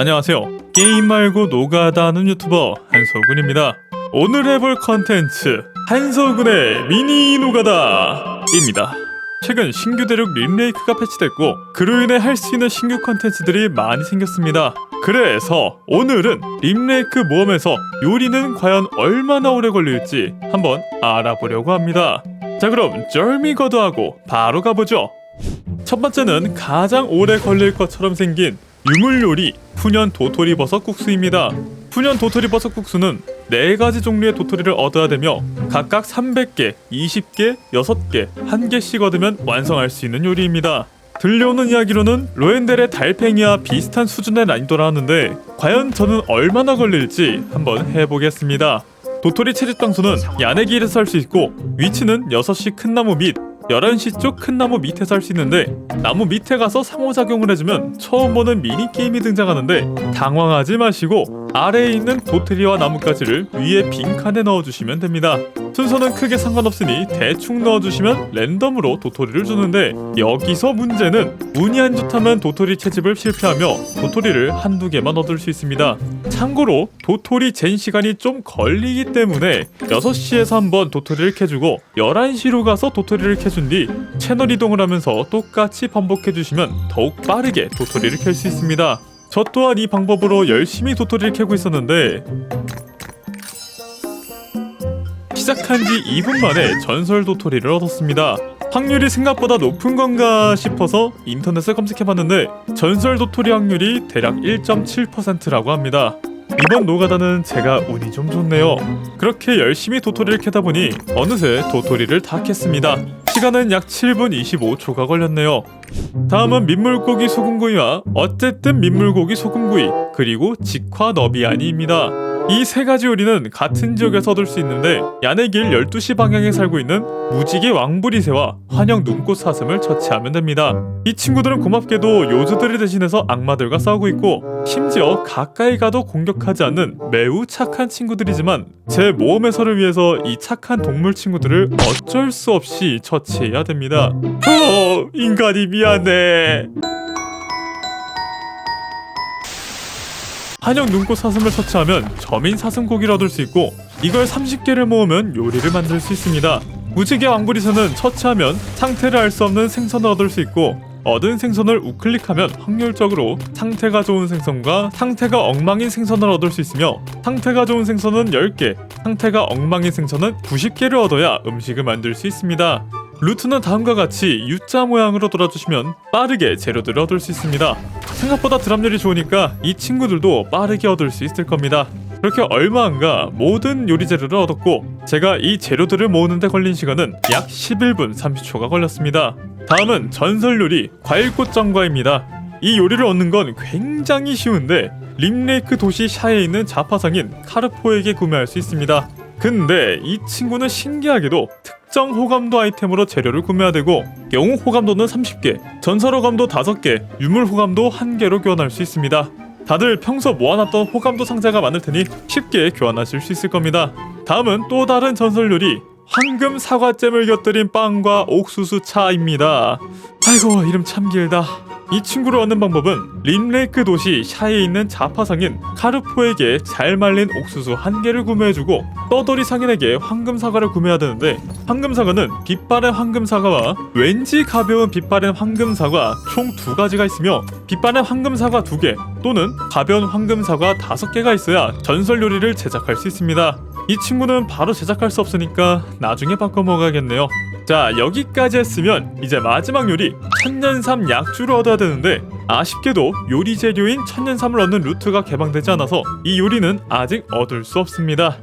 안녕하세요. 게임 말고 노가다 하는 유튜버 한소근입니다. 오늘 해볼 컨텐츠 한소근의 미니 노가다입니다. 최근 신규 대륙 림레이크가 패치됐고 그로 인해 할 수 있는 신규 컨텐츠들이 많이 생겼습니다. 그래서 오늘은 림레이크 모험에서 요리는 과연 얼마나 오래 걸릴지 한번 알아보려고 합니다. 자 그럼 쩔미 거드하고 바로 가보죠. 첫 번째는 가장 오래 걸릴 것처럼 생긴 유물 요리 푸년 도토리 버섯 국수입니다. 푸년 도토리 버섯 국수는 네 가지 종류의 도토리를 얻어야 되며 각각 300개, 20개, 6개, 1개씩 얻으면 완성할 수 있는 요리입니다. 들려오는 이야기로는 로엔델의 달팽이와 비슷한 수준의 난이도라 하는데 과연 저는 얼마나 걸릴지 한번 해보겠습니다. 도토리 채집 장소는 야내길에서 할 수 있고 위치는 6시 큰 나무 밑 11시 쪽 큰 나무 밑에서 할 수 있는데 나무 밑에 가서 상호작용을 해주면 처음 보는 미니게임이 등장하는데 당황하지 마시고 아래에 있는 도토리와 나뭇가지를 위에 빈칸에 넣어주시면 됩니다. 순서는 크게 상관없으니 대충 넣어주시면 랜덤으로 도토리를 주는데 여기서 문제는 운이 안 좋다면 도토리 채집을 실패하며 도토리를 한두 개만 얻을 수 있습니다. 참고로 도토리 젠 시간이 좀 걸리기 때문에 6시에서 한번 도토리를 캐주고 11시로 가서 도토리를 캐준 뒤 채널 이동을 하면서 똑같이 반복해 주시면 더욱 빠르게 도토리를 캘 수 있습니다. 저 또한 이 방법으로 열심히 도토리를 캐고 있었는데 시작한 지 2분 만에 전설 도토리를 얻었습니다. 확률이 생각보다 높은 건가 싶어서 인터넷에 검색해봤는데 전설 도토리 확률이 대략 1.7%라고 합니다. 이번 노가다는 제가 운이 좀 좋네요. 그렇게 열심히 도토리를 캐다 보니 어느새 도토리를 다 캤습니다. 시간은 약 7분 25초가 걸렸네요. 다음은 민물고기 소금구이와 어쨌든 민물고기 소금구이 그리고 직화 너비아니입니다. 이 세 가지 요리는 같은 지역에서 얻을 수 있는데 야내길 12시 방향에 살고 있는 무지개 왕부리새와 환영 눈꽃 사슴을 처치하면 됩니다. 이 친구들은 고맙게도 요주들을 대신해서 악마들과 싸우고 있고 심지어 가까이 가도 공격하지 않는 매우 착한 친구들이지만 제 모험 해설을 위해서 이 착한 동물 친구들을 어쩔 수 없이 처치해야 됩니다. 어, 인간이 미안해. 한영 눈꽃 사슴을 처치하면 저민 사슴고기를 얻을 수 있고 이걸 30개를 모으면 요리를 만들 수 있습니다. 무지개 왕부리새는 처치하면 상태를 알 수 없는 생선을 얻을 수 있고 얻은 생선을 우클릭하면 확률적으로 상태가 좋은 생선과 상태가 엉망인 생선을 얻을 수 있으며 상태가 좋은 생선은 10개, 상태가 엉망인 생선은 90개를 얻어야 음식을 만들 수 있습니다. 루트는 다음과 같이 U자 모양으로 돌아주시면 빠르게 재료들을 얻을 수 있습니다. 생각보다 드랍률이 좋으니까 이 친구들도 빠르게 얻을 수 있을 겁니다. 그렇게 얼마 안가 모든 요리 재료를 얻었고 제가 이 재료들을 모으는데 걸린 시간은 약 11분 30초가 걸렸습니다. 다음은 전설 요리 과일꽃 전과입니다. 이 요리를 얻는 건 굉장히 쉬운데 림레이크 도시 샤에 있는 자파상인 카르포에게 구매할 수 있습니다. 근데 이 친구는 신기하게도 특 정 호감도 아이템으로 재료를 구매해야 되고 영웅 호감도는 30개, 전설 호감도 5개, 유물 호감도 1개로 교환할 수 있습니다. 다들 평소 모아놨던 호감도 상자가 많을 테니 쉽게 교환하실 수 있을 겁니다. 다음은 또 다른 전설 요리 황금 사과잼을 곁들인 빵과 옥수수 차입니다. 아이고 이름 참 길다. 이 친구를 얻는 방법은 림레이크 도시 샤에 있는 자파상인 카르포에게 잘 말린 옥수수 한 개를 구매해주고 떠돌이 상인에게 황금 사과를 구매해야 되는데 황금 사과는 빛바랜 황금 사과와 왠지 가벼운 빛바랜 황금 사과 총 두 가지가 있으며 빛바랜 황금 사과 두 개 또는 가벼운 황금 사과 다섯 개가 있어야 전설 요리를 제작할 수 있습니다. 이 친구는 바로 제작할 수 없으니까 나중에 바꿔 먹어야겠네요. 자 여기까지 했으면 이제 마지막 요리 천년삼 약주를 얻어야 되는데 아쉽게도 요리 재료인 천년삼을 얻는 루트가 개방되지 않아서 이 요리는 아직 얻을 수 없습니다.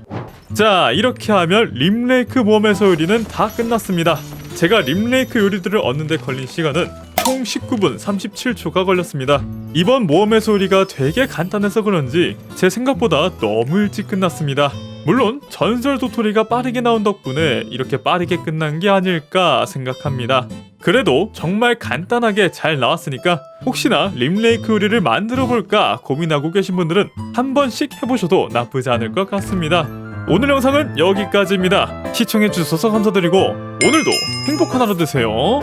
자 이렇게 하면 림레이크 모험에서 요리는 다 끝났습니다. 제가 림레이크 요리들을 얻는데 걸린 시간은 총 19분 37초가 걸렸습니다. 이번 모험의 소리가 되게 간단해서 그런지 제 생각보다 너무 일찍 끝났습니다. 물론 전설 도토리가 빠르게 나온 덕분에 이렇게 빠르게 끝난 게 아닐까 생각합니다. 그래도 정말 간단하게 잘 나왔으니까 혹시나 림레이크 요리를 만들어 볼까 고민하고 계신 분들은 한 번씩 해보셔도 나쁘지 않을 것 같습니다. 오늘 영상은 여기까지입니다. 시청해 주셔서 감사드리고 오늘도 행복한 하루 되세요.